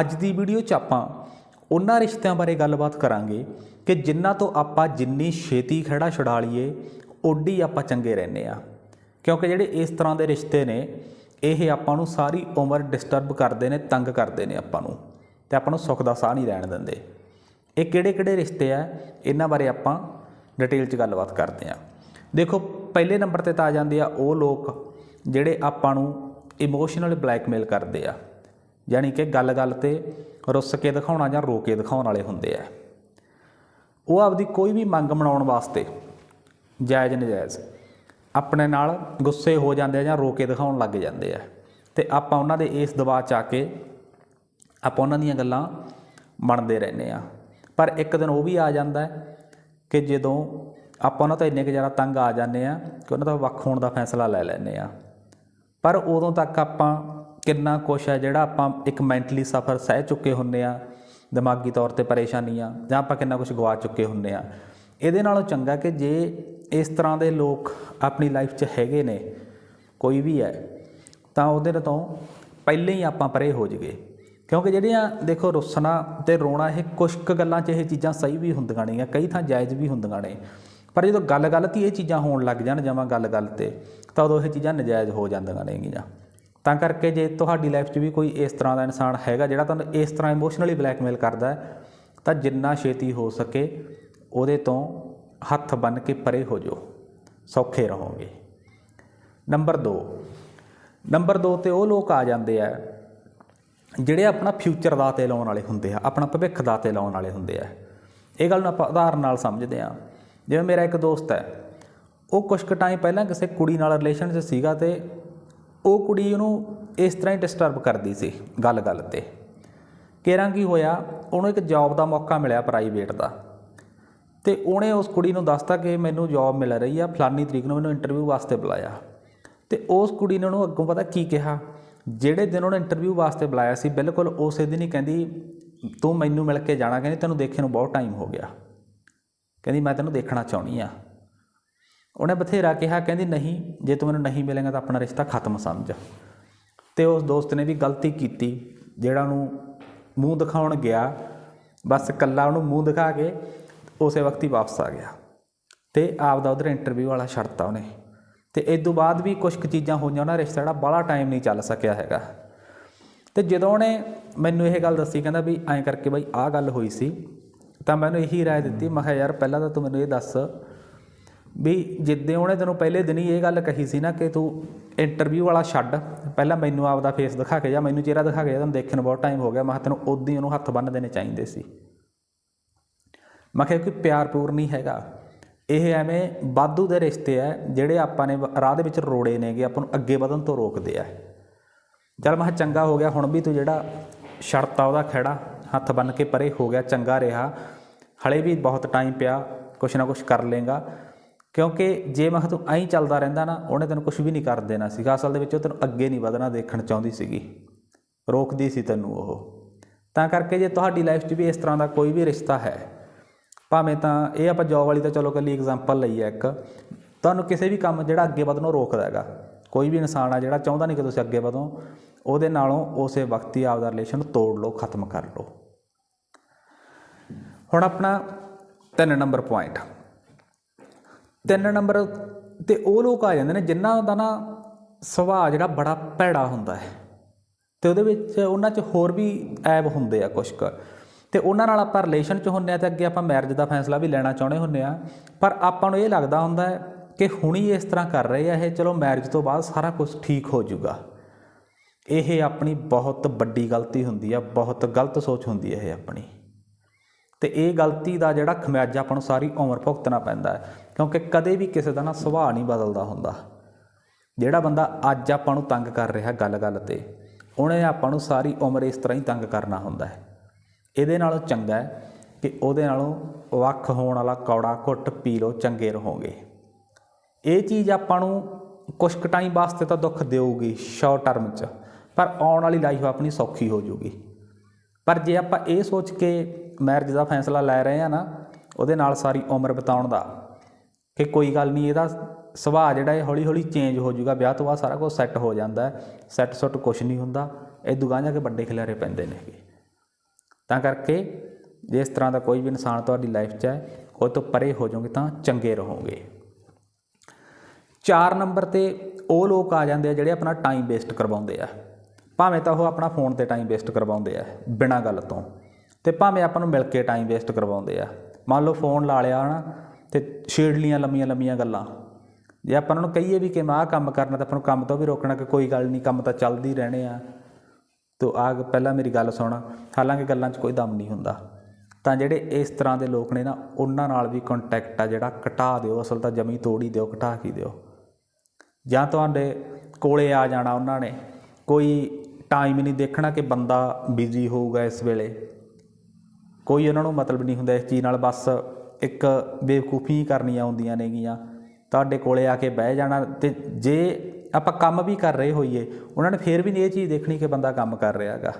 ਅੱਜ ਦੀ ਵੀਡੀਓ 'ਚ ਆਪਾਂ ਉਹਨਾਂ ਰਿਸ਼ਤਿਆਂ ਬਾਰੇ ਗੱਲਬਾਤ ਕਰਾਂਗੇ ਕਿ ਜਿਨ੍ਹਾਂ ਤੋਂ ਆਪਾਂ ਜਿੰਨੀ ਛੇਤੀ ਖੜਾ ਛੁਡਾ ਲਈਏ, ਓਡੀ ਆਪਾਂ ਚੰਗੇ ਰਹਿੰਦੇ ਆ। ਕਿਉਂਕਿ ਜਿਹੜੇ ਇਸ ਤਰ੍ਹਾਂ ਦੇ ਰਿਸ਼ਤੇ ਨੇ, ਇਹ ਆਪਾਂ ਨੂੰ ਸਾਰੀ ਉਮਰ ਡਿਸਟਰਬ ਕਰਦੇ ਨੇ, ਤੰਗ ਕਰਦੇ ਨੇ ਆਪਾਂ ਨੂੰ ਤੇ ਆਪਾਂ ਨੂੰ ਸੁੱਖ ਦਾ ਸਾਹ ਨਹੀਂ ਰਹਿਣ ਦਿੰਦੇ। ਇਹ ਕਿਹੜੇ ਕਿਹੜੇ ਰਿਸ਼ਤੇ ਆ, ਇਹਨਾਂ ਬਾਰੇ ਆਪਾਂ ਡਿਟੇਲ 'ਚ ਗੱਲਬਾਤ ਕਰਦੇ ਆ। ਦੇਖੋ, ਪਹਿਲੇ ਨੰਬਰ ਤੇ ਤਾਂ ਆ ਜਾਂਦੇ ਆ ਉਹ ਲੋਕ ਜਿਹੜੇ ਆਪਾਂ ਨੂੰ ਇਮੋਸ਼ਨਲ ਬਲੈਕਮੇਲ ਕਰਦੇ ਆ। ਯਾਨੀ ਕਿ ਗੱਲ-ਗੱਲ ਤੇ ਰੁੱਸ ਕੇ ਦਿਖਾਉਣਾ ਜਾਂ ਰੋ ਕੇ ਦਿਖਾਉਣ ਵਾਲੇ ਹੁੰਦੇ ਆ। ਉਹ ਆਪਦੀ ਕੋਈ ਵੀ ਮੰਗ ਮਨਾਉਣ ਵਾਸਤੇ ਜਾਇਜ਼ ਨਜਾਇਜ਼ ਆਪਣੇ ਨਾਲ ਗੁੱਸੇ ਹੋ ਜਾਂਦੇ ਆ ਜਾਂ ਰੋ ਕੇ ਦਿਖਾਉਣ ਲੱਗ ਜਾਂਦੇ ਆ। ਤੇ ਆਪਾਂ ਉਹਨਾਂ ਦੇ ਇਸ ਦਬਾਅ ਚ ਆ ਕੇ ਆਪਾਂ ਉਹਨਾਂ ਦੀਆਂ ਗੱਲਾਂ ਮੰਨਦੇ ਰਹਿੰਦੇ ਆ। ਪਰ ਇੱਕ ਦਿਨ ਉਹ ਵੀ ਆ ਜਾਂਦਾ ਕਿ ਜਦੋਂ ਆਪਾਂ ਉਹਨਾਂ ਤੋਂ ਇੰਨੇ ਕੁ ਜ਼ਿਆਦਾ ਤੰਗ ਆ ਜਾਂਦੇ ਆ ਕਿ ਉਹਨਾਂ ਦਾ ਵੱਖ ਹੋਣ ਦਾ ਫੈਸਲਾ ਲੈ ਲੈਂਦੇ ਆ। ਪਰ ਉਦੋਂ ਤੱਕ ਆਪਾਂ ਕਿੰਨਾ ਕੁਛ ਹੈ ਜਿਹੜਾ ਆਪਾਂ ਇੱਕ ਮੈਂਟਲੀ ਸਫਰ ਸਹਿ ਚੁੱਕੇ ਹੁੰਨੇ ਆ ਦਿਮਾਗੀ ਤੌਰ ਤੇ ਪਰੇਸ਼ਾਨੀਆਂ ਜਾਂ ਆਪਾਂ ਕਿੰਨਾ ਕੁਛ ਗਵਾ ਚੁੱਕੇ ਹੁੰਨੇ ਆ ਇਹਦੇ ਨਾਲੋਂ ਚੰਗਾ ਕਿ ਜੇ ਇਸ ਤਰ੍ਹਾਂ ਦੇ ਲੋਕ ਆਪਣੀ ਲਾਈਫ 'ਚ ਹੈਗੇ ਨੇ, ਕੋਈ ਵੀ ਹੈ, ਤਾਂ ਉਹਦੇ ਤੋਂ ਪਹਿਲਾਂ ਹੀ ਆਪਾਂ ਪਰੇ ਹੋ ਜਗੇ ਕਿਉਂਕਿ ਜਿਹੜੀਆਂ ਦੇਖੋ ਰੁੱਸਣਾ ਤੇ ਰੋਣਾ, ਇਹ ਕੁਛ ਕੁ ਗੱਲਾਂ 'ਚ ਇਹ ਚੀਜ਼ਾਂ ਸਹੀ ਵੀ ਹੁੰਦੀਆਂ ਨੇ ਕਈ ਥਾਂ ਜਾਇਜ਼ ਵੀ ਹੁੰਦੀਆਂ ਨੇ। ਪਰ ਜਦੋਂ ਗੱਲ-ਗੱਲ ਤੇ ਇਹ ਚੀਜ਼ਾਂ ਹੋਣ ਲੱਗ ਜਾਣ, ਜਮਾਂ ਗੱਲ-ਗੱਲ ਤੇ, ਤਾਂ ਉਦੋਂ ਇਹ ਚੀਜ਼ਾਂ ਨਜਾਇਜ਼ ਹੋ ਜਾਂਦੀਆਂ ਨੇਗੀਆਂ। ਤਾਂ ਕਰਕੇ ਜੇ ਤੁਹਾਡੀ ਲਾਈਫ 'ਚ ਵੀ ਕੋਈ ਇਸ ਤਰ੍ਹਾਂ ਦਾ ਇਨਸਾਨ ਹੈਗਾ ਜਿਹੜਾ ਤੁਹਾਨੂੰ ਇਸ ਤਰ੍ਹਾਂ ਇਮੋਸ਼ਨਲੀ ਬਲੈਕਮੇਲ ਕਰਦਾ ਹੈ, ਤਾਂ ਜਿੰਨਾ ਛੇਤੀ ਹੋ ਸਕੇ ਉਹਦੇ ਤੋਂ ਹੱਥ ਬੰਨ ਕੇ ਪਰੇ ਹੋ ਜਾਓ, ਸੌਖੇ ਰਹੋਗੇ। ਨੰਬਰ 2 ਨੰਬਰ 2 ਤੇ ਉਹ ਲੋਕ ਆ ਜਾਂਦੇ ਆ ਜਿਹੜੇ ਆਪਣਾ ਫਿਊਚਰ ਦਾਤੇ ਲਾਉਣ ਵਾਲੇ ਹੁੰਦੇ ਆ, ਆਪਣਾ ਭਵਿੱਖ ਦਾਤੇ ਲਾਉਣ ਵਾਲੇ ਹੁੰਦੇ ਆ। ਇਹ ਗੱਲ ਨੂੰ ਆਪਾਂ ਉਦਾਹਰਨ ਨਾਲ ਸਮਝਦੇ ਆ ਜਿਵੇਂ ਮੇਰਾ ਇੱਕ ਦੋਸਤ ਹੈ, ਉਹ ਕੁਝ ਕੁ ਟਾਈਮ ਪਹਿਲਾਂ ਕਿਸੇ ਕੁੜੀ ਨਾਲ ਰਿਲੇਸ਼ਨ 'ਚ ਸੀਗਾ ਤੇ ਉਹ ਕੁੜੀ ਉਹਨੂੰ ਇਸ ਤਰ੍ਹਾਂ ਹੀ ਡਿਸਟਰਬ ਕਰਦੀ ਸੀ ਗੱਲ-ਗੱਲ ਤੇ। ਕਿਰਾਂ ਕੀ ਹੋਇਆ, ਉਹਨੂੰ ਇੱਕ ਜੌਬ ਦਾ ਮੌਕਾ ਮਿਲਿਆ ਪ੍ਰਾਈਵੇਟ ਦਾ। ਤੇ ਉਹਨੇ ਉਸ ਕੁੜੀ ਨੂੰ ਦੱਸਤਾ ਕਿ ਮੈਨੂੰ ਜੌਬ ਮਿਲ ਰਹੀ ਆ, ਫਲਾਨੀ ਤਰੀਕ ਨੂੰ ਮੈਨੂੰ ਇੰਟਰਵਿਊ ਵਾਸਤੇ ਬੁਲਾਇਆ। ਤੇ ਉਸ ਕੁੜੀ ਨੇ ਉਹਨੂੰ ਅੱਗੋਂ ਪਤਾ ਕੀ ਕਿਹਾ? ਜਿਹੜੇ ਦਿਨ ਉਹਨੇ ਇੰਟਰਵਿਊ ਵਾਸਤੇ ਬੁਲਾਇਆ ਸੀ, ਬਿਲਕੁਲ ਉਸੇ ਦਿਨ ਹੀ ਕਹਿੰਦੀ, ਤੂੰ ਮੈਨੂੰ ਮਿਲ ਕੇ ਜਾਣਾ ਕਹਿੰਦੀ, ਤੈਨੂੰ ਦੇਖੇ ਨੂੰ ਬਹੁਤ ਟਾਈਮ ਹੋ ਗਿਆ। ਕਹਿੰਦੀ, ਮੈਂ ਤੈਨੂੰ ਦੇਖਣਾ ਚਾਹੁੰਦੀ ਆ। ਉਹਨੇ ਬਥੇਰਾ ਕਿਹਾ, ਕਹਿੰਦੀ ਨਹੀਂ, ਜੇ ਤੂੰ ਮੈਨੂੰ ਨਹੀਂ ਮਿਲੇਗਾ ਤਾਂ ਆਪਣਾ ਰਿਸ਼ਤਾ ਖਤਮ ਸਮਝ। ਤੇ ਉਸ ਦੋਸਤ ਨੇ ਵੀ ਗਲਤੀ ਕੀਤੀ, ਜਿਹੜਾ ਉਹਨੂੰ ਮੂੰਹ ਦਿਖਾਉਣ ਗਿਆ। ਬਸ ਇਕੱਲਾ ਉਹਨੂੰ ਮੂੰਹ ਦਿਖਾ ਕੇ ਉਸੇ ਵਕਤ ਹੀ ਵਾਪਸ ਆ ਗਿਆ। ਤੇ ਆਪ ਦਾ ਉਧਰ ਇੰਟਰਵਿਊ ਵਾਲਾ ਛੱਡਤਾ ਉਹਨੇ। ਤੇ ਇਸ ਤੋਂ ਬਾਅਦ ਵੀ ਕੁਝ ਕੁ ਚੀਜ਼ਾਂ ਹੋਈਆਂ, ਉਹਨਾਂ ਰਿਸ਼ਤਾ ਜਿਹੜਾ ਬੜਾ ਟਾਈਮ ਨਹੀਂ ਚੱਲ ਸਕਿਆ ਹੈਗਾ। ਤੇ ਜਦੋਂ ਉਹਨੇ ਮੈਨੂੰ ਇਹ ਗੱਲ ਦੱਸੀ, ਕਹਿੰਦਾ ਵੀ ਐਂ ਕਰਕੇ ਬਾਈ ਆਹ ਗੱਲ ਹੋਈ ਸੀ, ਤਾਂ ਮੈਨੂੰ ਇਹੀ ਰਾਏ ਦਿੱਤੀ, ਮੈਂ ਕਿਹਾ, ਯਾਰ, ਪਹਿਲਾਂ ਤਾਂ ਤੂੰ ਮੈਨੂੰ ਇਹ ਦੱਸ ਵੀ ਜਿੱਦੇ ਉਹਨੇ ਤੈਨੂੰ ਪਹਿਲੇ ਦਿਨ ਹੀ ਇਹ ਗੱਲ ਕਹੀ ਸੀ ਨਾ ਕਿ ਤੂੰ ਇੰਟਰਵਿਊ ਵਾਲਾ ਛੱਡ, ਪਹਿਲਾਂ ਮੈਨੂੰ ਆਪਦਾ ਫੇਸ ਦਿਖਾ ਕੇ ਜਾ, ਮੈਨੂੰ ਚਿਹਰਾ ਦਿਖਾ ਕੇ ਜਾ, ਤੈਨੂੰ ਦੇਖਣ ਨੂੰ ਬਹੁਤ ਟਾਈਮ ਹੋ ਗਿਆ। ਮੈਂ ਕਿਹਾ ਤੈਨੂੰ ਉਦੋਂ ਹੀ ਉਹਨੂੰ ਹੱਥ ਬੰਨ੍ਹ ਦੇਣੇ ਚਾਹੀਦੇ ਸੀ। ਮੈਂ ਕਿਹਾ ਕੋਈ ਪਿਆਰ ਪੂਰ ਨਹੀਂ ਹੈਗਾ। ਇਹ ਐਵੇਂ ਬਾਦੂ ਦੇ ਰਿਸ਼ਤੇ ਆ ਜਿਹੜੇ ਆਪਾਂ ਨੇ ਰਾਹ ਦੇ ਵਿੱਚ ਰੋੜੇ ਨੇਗੇ, ਆਪਾਂ ਨੂੰ ਅੱਗੇ ਵਧਣ ਤੋਂ ਰੋਕਦੇ ਆ। ਚਲ ਮੈਂ ਕਿਹਾ ਚੰਗਾ ਹੋ ਗਿਆ, ਹੁਣ ਵੀ ਤੂੰ ਜਿਹੜਾ ਸ਼ਰਤ ਆ ਉਹਦਾ ਖੜਾ, ਹੱਥ ਬੰਨ ਕੇ ਪਰੇ ਹੋ ਗਿਆ, ਚੰਗਾ ਰਿਹਾ। ਹਲੇ ਵੀ ਬਹੁਤ ਟਾਈਮ ਪਿਆ, ਕੁਛ ਨਾ ਕੁਛ ਕਰ ਲੇਗਾ ਕਿਉਂਕਿ ਜੇ ਮੈਂ ਕਿਹਾ ਤੂੰ ਐਂ ਚੱਲਦਾ ਰਹਿੰਦਾ ਨਾ, ਉਹਨੇ ਤੈਨੂੰ ਕੁਝ ਵੀ ਨਹੀਂ ਕਰ ਦੇਣਾ ਸੀਗਾ। ਅਸਲ ਦੇ ਵਿੱਚ ਉਹ ਤੈਨੂੰ ਅੱਗੇ ਨਹੀਂ ਵਧਣਾ ਦੇਖਣ ਚਾਹੁੰਦੀ ਸੀਗੀ। ਰੋਕਦੀ ਸੀ ਤੈਨੂੰ ਉਹ। ਤਾਂ ਕਰਕੇ ਜੇ ਤੁਹਾਡੀ ਲਾਈਫ 'ਚ ਵੀ ਇਸ ਤਰ੍ਹਾਂ ਦਾ ਕੋਈ ਵੀ ਰਿਸ਼ਤਾ ਹੈ, ਭਾਵੇਂ ਤਾਂ ਇਹ ਆਪਾਂ ਜੋਬ ਵਾਲੀ ਤਾਂ ਚਲੋ ਕੱਲੀ ਐਗਜ਼ਾਮਪਲ ਲਈ ਹੈ ਇੱਕ, ਤੁਹਾਨੂੰ ਕਿਸੇ ਵੀ ਕੰਮ ਜਿਹੜਾ ਅੱਗੇ ਵਧਣੋਂ ਰੋਕਦਾ ਹੈਗਾ, ਕੋਈ ਵੀ ਇਨਸਾਨ ਆ ਜਿਹੜਾ ਚਾਹੁੰਦਾ ਨਹੀਂ ਕਿ ਤੁਸੀਂ ਅੱਗੇ ਵਧੋ, ਉਹਦੇ ਨਾਲੋਂ ਉਸੇ ਵਕਤ ਹੀ ਆਪਦਾ ਰਿਲੇਸ਼ਨ ਤੋੜ ਲਓ, ਖਤਮ ਕਰ ਲਓ। ਹੁਣ ਆਪਣਾ ਤਿੰਨ ਨੰਬਰ ਪੁਆਇੰਟ ਤਿੰਨ ਨੰਬਰ ਤੇ ਉਹ ਲੋਕ ਆ ਜਾਂਦੇ ਨੇ ਜਿਨ੍ਹਾਂ ਦਾ ਨਾ ਸੁਭਾਅ ਜਿਹੜਾ ਬੜਾ ਭੈੜਾ ਹੁੰਦਾ ਹੈ। ਤੇ ਉਹਦੇ ਵਿੱਚ ਉਹਨਾਂ 'ਚ ਹੋਰ ਵੀ ਐਬ ਹੁੰਦੇ ਆ ਕੁਛ ਕੁ। ਤੇ ਉਹਨਾਂ ਨਾਲ ਆਪਾਂ ਰਿਲੇਸ਼ਨ 'ਚ ਹੁੰਨੇ ਆ ਤੇ ਅੱਗੇ ਆਪਾਂ ਮੈਰਿਜ ਦਾ ਫੈਸਲਾ ਵੀ ਲੈਣਾ ਚਾਹੁੰਦੇ ਹੁੰਨੇ ਆ। ਪਰ ਆਪਾਂ ਨੂੰ ਇਹ ਲੱਗਦਾ ਹੁੰਦਾ ਹੈ ਕਿ ਹੁਣੀ ਇਸ ਤਰ੍ਹਾਂ ਕਰ ਰਹੇ ਆ ਇਹ, ਚਲੋ ਮੈਰਿਜ ਤੋਂ ਬਾਅਦ ਸਾਰਾ ਕੁਝ ਠੀਕ ਹੋ ਜਾਊਗਾ। ਇਹ ਆਪਣੀ ਬਹੁਤ ਵੱਡੀ ਗਲਤੀ ਹੁੰਦੀ ਆ, ਬਹੁਤ ਗਲਤ ਸੋਚ ਹੁੰਦੀ ਹੈ ਇਹ ਆਪਣੀ। ਤੇ ਇਹ ਗਲਤੀ ਦਾ ਜਿਹੜਾ ਖਮਿਆਜਾ ਆਪਾਂ ਨੂੰ ਸਾਰੀ ਉਮਰ ਭੁਗਤਣਾ ਪੈਂਦਾ ਹੈ। ਕਿਉਂਕਿ ਕਦੇ ਵੀ ਕਿਸੇ ਦਾ ਨਾ ਸੁਭਾਅ ਨਹੀਂ ਬਦਲਦਾ ਹੁੰਦਾ। ਜਿਹੜਾ ਬੰਦਾ ਅੱਜ ਆਪਾਂ ਨੂੰ ਤੰਗ ਕਰ ਰਿਹਾ ਗੱਲ-ਗੱਲ ਤੇ, ਉਹਨੇ ਆਪਾਂ ਨੂੰ ਸਾਰੀ ਉਮਰ ਇਸ ਤਰ੍ਹਾਂ ਹੀ ਤੰਗ ਕਰਨਾ ਹੁੰਦਾ ਹੈ। ਇਹਦੇ ਨਾਲੋਂ ਚੰਗਾ ਹੈ ਕਿ ਉਹਦੇ ਨਾਲੋਂ ਵੱਖ ਹੋਣ ਵਾਲਾ ਕੌੜਾ ਘੁੱਟ ਪੀ ਲਓ, ਚੰਗੇ ਰਹੋਗੇ। ਇਹ ਚੀਜ਼ ਆਪਾਂ ਨੂੰ ਕੁਝ ਕੁ ਟਾਈਮ ਵਾਸਤੇ ਤਾਂ ਦੁੱਖ ਦੇਊਗੀ ਸ਼ਾਰਟ ਟਰਮ 'ਚ, ਪਰ ਆਉਣ ਵਾਲੀ ਲਾਈਫ ਆਪਣੀ ਸੌਖੀ ਹੋ ਜਾਊਗੀ। ਪਰ ਜੇ ਆਪਾਂ ਇਹ ਸੋਚ ਕੇ ਮੈਰਿਜ ਦਾ ਫੈਸਲਾ ਲੈ ਰਹੇ ਆ ਨਾ, ਉਹਦੇ ਨਾਲ ਸਾਰੀ ਉਮਰ ਬਿਤਾਉਣ ਦਾ ਕਿ ਕੋਈ ਗੱਲ ਨਹੀਂ, ਇਹਦਾ ਸੁਭਾਅ ਜਿਹੜਾ ਇਹ ਹੌਲੀ ਹੌਲੀ ਚੇਂਜ ਹੋ ਜਾਊਗਾ, ਵਿਆਹ ਤੋਂ ਬਾਅਦ ਸਾਰਾ ਕੁਝ ਸੈੱਟ ਹੋ ਜਾਂਦਾ ਸੈੱਟ ਸੁੱਟ ਕੁਝ ਨਹੀਂ ਹੁੰਦਾ, ਇਹ ਦੁਗਾਂ ਜਾ ਕੇ ਵੱਡੇ ਖਿਲਾਰੇ ਪੈਂਦੇ ਨੇ ਤਾਂ ਕਰਕੇ ਜੇ ਇਸ ਤਰ੍ਹਾਂ ਦਾ ਕੋਈ ਵੀ ਇਨਸਾਨ ਤੁਹਾਡੀ ਲਾਈਫ 'ਚ ਹੈ, ਉਹ ਤੋਂ ਪਰੇ ਹੋ ਜਾਓਗੇ ਤਾਂ ਚੰਗੇ ਰਹੋਗੇ। 4 ਨੰਬਰ ਤੇ ਉਹ ਲੋਕ ਆ ਜਾਂਦੇ ਆ ਜਿਹੜੇ ਆਪਣਾ ਟਾਈਮ ਵੇਸਟ ਕਰਵਾਉਂਦੇ ਆ। ਭਾਵੇਂ ਤਾਂ ਉਹ ਆਪਣਾ ਫੋਨ ਤੇ ਟਾਈਮ ਵੇਸਟ ਕਰਵਾਉਂਦੇ ਆ, ਬਿਨਾਂ ਗੱਲ ਤੋਂ। ਤੇ ਭਾਵੇਂ ਆਪਾਂ ਨੂੰ ਮਿਲ ਕੇ ਟਾਈਮ ਵੇਸਟ ਕਰਵਾਉਂਦੇ ਆ। ਮੰਨ ਲਓ ਫੋਨ ਲਾ ਲਿਆ ਹਨਾ ਤੇ ਛੇੜਲੀਆਂ ਲੰਮੀਆਂ ਲੰਮੀਆਂ ਗੱਲਾਂ। ਜੇ ਆਪਾਂ ਉਹਨਾਂ ਨੂੰ ਕਹੀਏ ਵੀ ਕਿ ਮੈਂ ਆਹ ਕੰਮ ਕਰਨਾ ਤਾਂ ਆਪਾਂ ਨੂੰ ਕੰਮ ਤੋਂ ਵੀ ਰੋਕਣਾ ਕਿ ਕੋਈ ਗੱਲ ਨਹੀਂ, ਕੰਮ ਤਾਂ ਚੱਲਦੇ ਹੀ ਰਹਿਣੇ ਆ। ਤੋ ਆ ਪਹਿਲਾਂ ਮੇਰੀ ਗੱਲ ਸੁਣ, ਹਾਲਾਂਕਿ ਗੱਲਾਂ 'ਚ ਕੋਈ ਦਮ ਨਹੀਂ ਹੁੰਦਾ। ਤਾਂ ਜਿਹੜੇ ਇਸ ਤਰ੍ਹਾਂ ਦੇ ਲੋਕ ਨੇ ਨਾ, ਉਹਨਾਂ ਨਾਲ ਵੀ ਕੰਟੈਕਟ ਆ ਜਿਹੜਾ ਘਟਾ ਦਿਓ, ਅਸਲ ਤਾਂ ਜਮੀ ਤੋੜੀ ਦਿਓ, ਘਟਾ ਕੀ ਦਿਓ। ਜਾਂ ਤੁਹਾਡੇ ਕੋਲੇ ਆ ਜਾਣਾ ਉਹਨਾਂ ਨੇ, ਕੋਈ ਟਾਈਮ ਨਹੀਂ ਦੇਖਣਾ ਕਿ ਬੰਦਾ ਬਿਜ਼ੀ ਹੋਊਗਾ ਇਸ ਵੇਲੇ। ਕੋਈ ਉਹਨਾਂ ਨੂੰ ਮਤਲਬ ਨਹੀਂ ਹੁੰਦਾ ਇਸ ਚੀਜ਼ ਨਾਲ, ਬਸ ਇੱਕ ਬੇਵਕੂਫੀ ਕਰਨੀਆਂ ਹੁੰਦੀਆਂ ਨੇਗੀਆਂ। ਤੁਹਾਡੇ ਕੋਲੇ ਆ ਕੇ ਬਹਿ ਜਾਣਾ ਤੇ ਜੇ ਆਪਾਂ ਕੰਮ ਵੀ ਕਰ ਰਹੇ ਹੋਈਏ, ਉਹਨਾਂ ਨੇ ਫੇਰ ਵੀ ਨਹੀਂ ਇਹ ਚੀਜ਼ ਦੇਖਣੀ ਕਿ ਬੰਦਾ ਕੰਮ ਕਰ ਰਿਹਾ ਹੈਗਾ।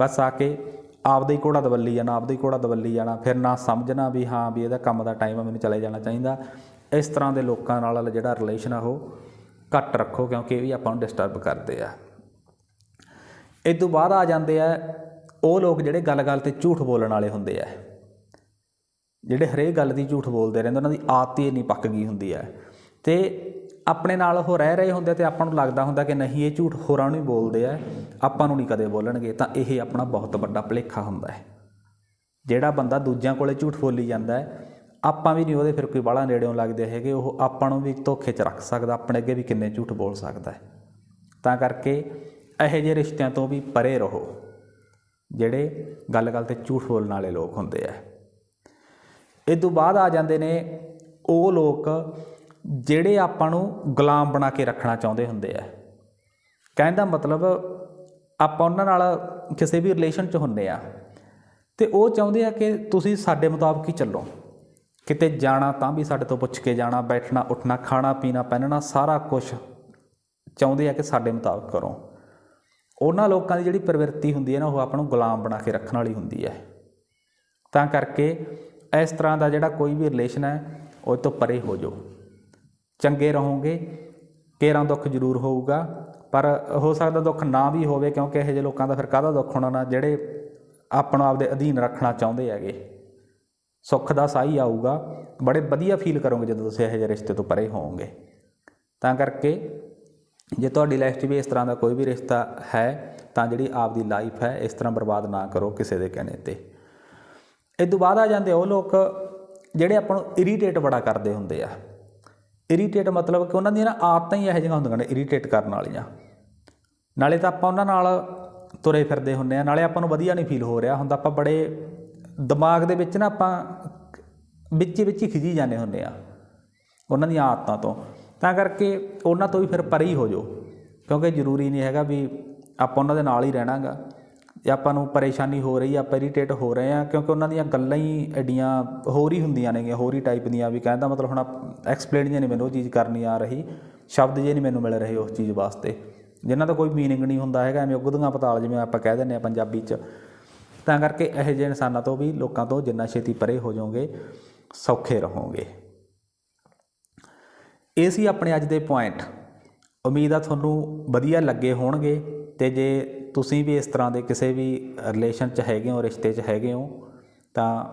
ਬਸ ਆ ਕੇ ਆਪਦਾ ਹੀ ਘੋੜਾ ਦਵੱਲੀ ਜਾਣਾ, ਆਪਦਾ ਹੀ ਘੋੜਾ ਦਵੱਲੀ ਜਾਣਾ, ਫਿਰ ਨਾ ਸਮਝਣਾ ਵੀ ਹਾਂ ਵੀ ਇਹਦਾ ਕੰਮ ਦਾ ਟਾਈਮ ਆ ਮੈਨੂੰ ਚਲੇ ਜਾਣਾ ਚਾਹੀਦਾ। ਇਸ ਤਰ੍ਹਾਂ ਦੇ ਲੋਕਾਂ ਨਾਲ ਜਿਹੜਾ ਰਿਲੇਸ਼ਨ ਆ ਉਹ ਘੱਟ ਰੱਖੋ ਕਿਉਂਕਿ ਇਹ ਵੀ ਆਪਾਂ ਨੂੰ ਡਿਸਟਰਬ ਕਰਦੇ ਆ। ਇਸ ਤੋਂ ਬਾਅਦ ਆ ਜਾਂਦੇ ਆ, ਉਹ ਲੋਕ ਜਿਹੜੇ ਗੱਲ-ਗੱਲ ਤੇ ਝੂਠ ਬੋਲਣ ਵਾਲੇ ਹੁੰਦੇ ਆ। ਜਿਹੜੇ ਹਰੇਕ ਗੱਲ ਦੀ ਝੂਠ ਬੋਲਦੇ ਰਹਿੰਦੇ, ਉਹਨਾਂ ਦੀ ਆਦਤ ਹੀ ਇੰਨੀ ਪੱਕ ਗਈ ਹੁੰਦੀ ਹੈ। ਤੇ ਆਪਣੇ ਨਾਲ ਉਹ ਰਹਿ ਰਹੇ ਹੁੰਦੇ ਤੇ ਆਪਾਂ ਨੂੰ ਲੱਗਦਾ ਹੁੰਦਾ ਕਿ ਨਹੀਂ, ਇਹ ਝੂਠ ਹੋਰਾਂ ਨੂੰ ਹੀ ਬੋਲਦੇ ਆ, ਆਪਾਂ ਨੂੰ ਨਹੀਂ ਕਦੇ ਬੋਲਣਗੇ, ਤਾਂ ਇਹ ਆਪਣਾ ਬਹੁਤ ਵੱਡਾ ਭੁਲੇਖਾ ਹੁੰਦਾ ਹੈ। ਜਿਹੜਾ ਬੰਦਾ ਦੂਜਿਆਂ ਕੋਲੇ ਝੂਠ ਬੋਲੀ ਜਾਂਦਾ ਹੈ, ਆਪਾਂ ਵੀ ਨਹੀਂ ਉਹਦੇ ਫਿਰ ਕੋਈ ਬਾਹਲਾ ਨੇੜਿਓਂ ਲੱਗਦੇ ਹੈਗੇ, ਉਹ ਆਪਾਂ ਨੂੰ ਵੀ ਧੋਖੇ 'ਚ ਰੱਖ ਸਕਦਾ, ਆਪਣੇ ਅੱਗੇ ਵੀ ਕਿੰਨੇ ਝੂਠ ਬੋਲ ਸਕਦਾ ਹੈ। ਤਾਂ ਕਰਕੇ ਇਹੋ ਜਿਹੇ ਰਿਸ਼ਤਿਆਂ ਤੋਂ ਵੀ ਪਰੇ ਰਹੋ, ਜਿਹੜੇ ਗੱਲ-ਗੱਲ ਤੇ ਝੂਠ ਬੋਲਣ ਵਾਲੇ ਲੋਕ ਹੁੰਦੇ ਆ। ਇਹ ਤੋਂ ਬਾਅਦ ਆ ਜਾਂਦੇ ਨੇ ਉਹ ਲੋਕ ਜਿਹੜੇ ਆਪਾਂ ਨੂੰ ਗੁਲਾਮ ਬਣਾ ਕੇ ਰੱਖਣਾ ਚਾਹੁੰਦੇ ਹੁੰਦੇ ਆ। ਕਹਿਣ ਦਾ ਮਤਲਬ ਆਪਾਂ ਉਹਨਾਂ ਨਾਲ ਕਿਸੇ ਵੀ ਰਿਲੇਸ਼ਨ 'ਚ ਹੁੰਦੇ ਆ। ਤੇ ਉਹ ਚਾਹੁੰਦੇ ਆ ਕਿ ਤੁਸੀਂ ਸਾਡੇ ਮੁਤਾਬਕ ਹੀ ਚੱਲੋ। ਕਿਤੇ ਜਾਣਾ ਤਾਂ ਵੀ ਸਾਡੇ ਤੋਂ ਪੁੱਛ ਕੇ ਜਾਣਾ, ਬੈਠਣਾ, ਉੱਠਣਾ, ਖਾਣਾ, ਪੀਣਾ, ਪਹਿਨਣਾ, ਸਾਰਾ ਕੁਝ ਚਾਹੁੰਦੇ ਆ ਕਿ ਸਾਡੇ ਮੁਤਾਬਕ ਕਰੋ। ਉਹਨਾਂ ਲੋਕਾਂ ਦੀ ਜਿਹੜੀ ਪ੍ਰਵਿਰਤੀ ਹੁੰਦੀ ਹੈ ਨਾ, ਉਹ ਆਪਾਂ ਨੂੰ ਗੁਲਾਮ ਬਣਾ ਕੇ ਰੱਖਣ ਵਾਲੀ ਹੁੰਦੀ ਹੈ। ਤਾਂ ਕਰਕੇ ਇਸ ਤਰ੍ਹਾਂ ਦਾ ਜਿਹੜਾ ਕੋਈ ਵੀ ਰਿਲੇਸ਼ਨ ਹੈ, ਉਹ ਤੋਂ ਪਰੇ ਹੋ ਜਾਓ। ਚੰਗੇ ਰਹੋਗੇ ਕੇਰਾਂ ਦੁੱਖ ਜ਼ਰੂਰ ਹੋਊਗਾ, ਪਰ ਹੋ ਸਕਦਾ ਦੁੱਖ ਨਾ ਵੀ ਹੋਵੇ, ਕਿਉਂਕਿ ਇਹੋ ਜਿਹੇ ਲੋਕਾਂ ਦਾ ਫਿਰ ਕਾਹਦਾ ਦੁੱਖ ਹੋਣਾ ਨਾ, ਜਿਹੜੇ ਆਪਾਂ ਨੂੰ ਆਪਦੇ ਅਧੀਨ ਰੱਖਣਾ ਚਾਹੁੰਦੇ ਹੈਗੇ। ਸੁੱਖ ਦਾ ਸਾਈ ਆਊਗਾ, ਬੜੇ ਵਧੀਆ ਫੀਲ ਕਰੋਗੇ ਜਦੋਂ ਤੁਸੀਂ ਇਹੋ ਜਿਹੇ ਰਿਸ਼ਤੇ ਤੋਂ ਪਰੇ ਹੋਵੋਗੇ। ਤਾਂ ਕਰਕੇ ਜੇ ਤੁਹਾਡੀ ਲਾਈਫ 'ਚ ਵੀ ਇਸ ਤਰ੍ਹਾਂ ਦਾ ਕੋਈ ਵੀ ਰਿਸ਼ਤਾ ਹੈ, ਤਾਂ ਜਿਹੜੀ ਆਪਦੀ ਲਾਈਫ ਹੈ, ਇਸ ਤਰ੍ਹਾਂ ਬਰਬਾਦ ਨਾ ਕਰੋ ਕਿਸੇ ਦੇ ਕਹਿਣੇ ਤੇ। ਇਹ ਤੋਂ ਬਾਅਦ ਆ ਜਾਂਦੇ ਉਹ ਲੋਕ ਜਿਹੜੇ ਆਪਾਂ ਨੂੰ ਇਰੀਟੇਟ ਬੜਾ ਕਰਦੇ ਹੁੰਦੇ ਆ। ਇਰੀਟੇਟ ਮਤਲਬ ਕਿ ਉਹਨਾਂ ਦੀਆਂ ਨਾ ਆਦਤਾਂ ਹੀ ਇਹੋ ਜਿਹੀਆਂ ਹੁੰਦੀਆਂ ਨੇ ਇਰੀਟੇਟ ਕਰਨ ਵਾਲੀਆਂ। ਨਾਲੇ ਤਾਂ ਆਪਾਂ ਉਹਨਾਂ ਨਾਲ ਤੁਰੇ ਫਿਰਦੇ ਹੁੰਦੇ ਆ, ਨਾਲੇ ਆਪਾਂ ਨੂੰ ਵਧੀਆ ਨਹੀਂ ਫੀਲ ਹੋ ਰਿਹਾ ਹੁੰਦਾ। ਆਪਾਂ ਬੜੇ ਦਿਮਾਗ ਦੇ ਵਿੱਚ ਨਾ ਆਪਾਂ ਵਿੱਚ ਵਿੱਚ ਹੀ ਖਿਜੀ ਜਾਂਦੇ ਹੁੰਦੇ ਆ ਉਹਨਾਂ ਦੀਆਂ ਆਦਤਾਂ ਤੋਂ। ਤਾਂ ਕਰਕੇ ਉਹਨਾਂ ਤੋਂ ਵੀ ਫਿਰ ਪਰੇ ਹੀ ਹੋ ਜਾਓ। ਕਿਉਂਕਿ ਜ਼ਰੂਰੀ ਨਹੀਂ ਹੈਗਾ ਵੀ ਆਪਾਂ ਉਹਨਾਂ ਦੇ ਨਾਲ ਹੀ ਰਹਿਣਾਗਾ। ਜੇ ਆਪਾਂ ਨੂੰ ਪਰੇਸ਼ਾਨੀ ਹੋ ਰਹੀ ਆ, ਆਪਾਂ ਇਰੀਟੇਟ ਹੋ ਰਹੇ ਆ, ਕਿਉਂਕਿ ਉਹਨਾਂ ਦੀਆਂ ਗੱਲਾਂ ਹੀ ਐਡੀਆਂ ਹੋਰ ਹੀ ਹੁੰਦੀਆਂ ਨੇਗੀਆਂ, ਹੋਰ ਹੀ ਟਾਈਪ ਦੀਆਂ ਵੀ, ਕਹਿੰਦਾ ਮਤਲਬ ਹੁਣ ਐਕਸਪਲੇਨ ਜੇ ਨਹੀਂ ਮੈਨੂੰ ਉਹ ਚੀਜ਼ ਕਰਨੀ ਆ ਰਹੀ, ਸ਼ਬਦ ਜੇ ਨਹੀਂ ਮੈਨੂੰ ਮਿਲ ਰਹੇ ਉਸ ਚੀਜ਼ ਵਾਸਤੇ। ਜਿਨ੍ਹਾਂ ਦਾ ਕੋਈ ਮੀਨਿੰਗ ਨਹੀਂ ਹੁੰਦਾ ਹੈਗਾ, ਐਵੇਂ ਉਗਦੀਆਂ ਪਤਾਲ ਜਿਵੇਂ ਆਪਾਂ ਕਹਿ ਦਿੰਦੇ ਆ ਪੰਜਾਬੀ 'ਚ। ਤਾਂ ਕਰਕੇ ਇਹੋ ਜਿਹੇ ਇਨਸਾਨਾਂ ਤੋਂ ਵੀ ਲੋਕਾਂ ਤੋਂ ਜਿੰਨਾ ਛੇਤੀ ਪਰੇ ਹੋ ਜਾਓਗੇ, ਸੌਖੇ ਰਹੋਗੇ। ਇਹ ਸੀ ਆਪਣੇ ਅੱਜ ਦੇ ਪੁਆਇੰਟ ਉਮੀਦ ਆ ਤੁਹਾਨੂੰ ਵਧੀਆ ਲੱਗੇ ਹੋਣਗੇ, ਤੇ ਜੇ ਤੁਸੀਂ ਵੀ ਇਸ ਤਰ੍ਹਾਂ ਦੇ ਕਿਸੇ ਵੀ ਰਿਲੇਸ਼ਨ 'ਚ ਹੈਗੇ ਹੋ, ਰਿਸ਼ਤੇ 'ਚ ਹੈਗੇ ਹੋ, ਤਾਂ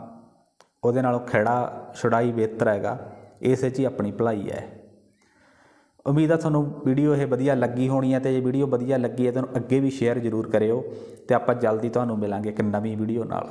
ਉਹਦੇ ਨਾਲੋਂ ਖੜਾ ਛੁਡਾਈ ਬਿਹਤਰ ਹੈਗਾ। ਇਸੇ 'ਚ ਹੀ ਆਪਣੀ ਭਲਾਈ ਹੈ। ਉਮੀਦ ਆ ਤੁਹਾਨੂੰ ਵੀਡੀਓ ਇਹ ਵਧੀਆ ਲੱਗੀ ਹੋਣੀ ਹੈ ਤੇ ਜੇ ਵੀਡੀਓ ਵਧੀਆ ਲੱਗੀ ਹੈ ਤਾਂ ਅੱਗੇ ਵੀ ਸ਼ੇਅਰ ਜ਼ਰੂਰ ਕਰਿਓ ਤੇ ਆਪਾਂ ਜਲਦੀ ਤੁਹਾਨੂੰ ਮਿਲਾਂਗੇ ਇੱਕ ਨਵੀਂ ਵੀਡੀਓ ਨਾਲ।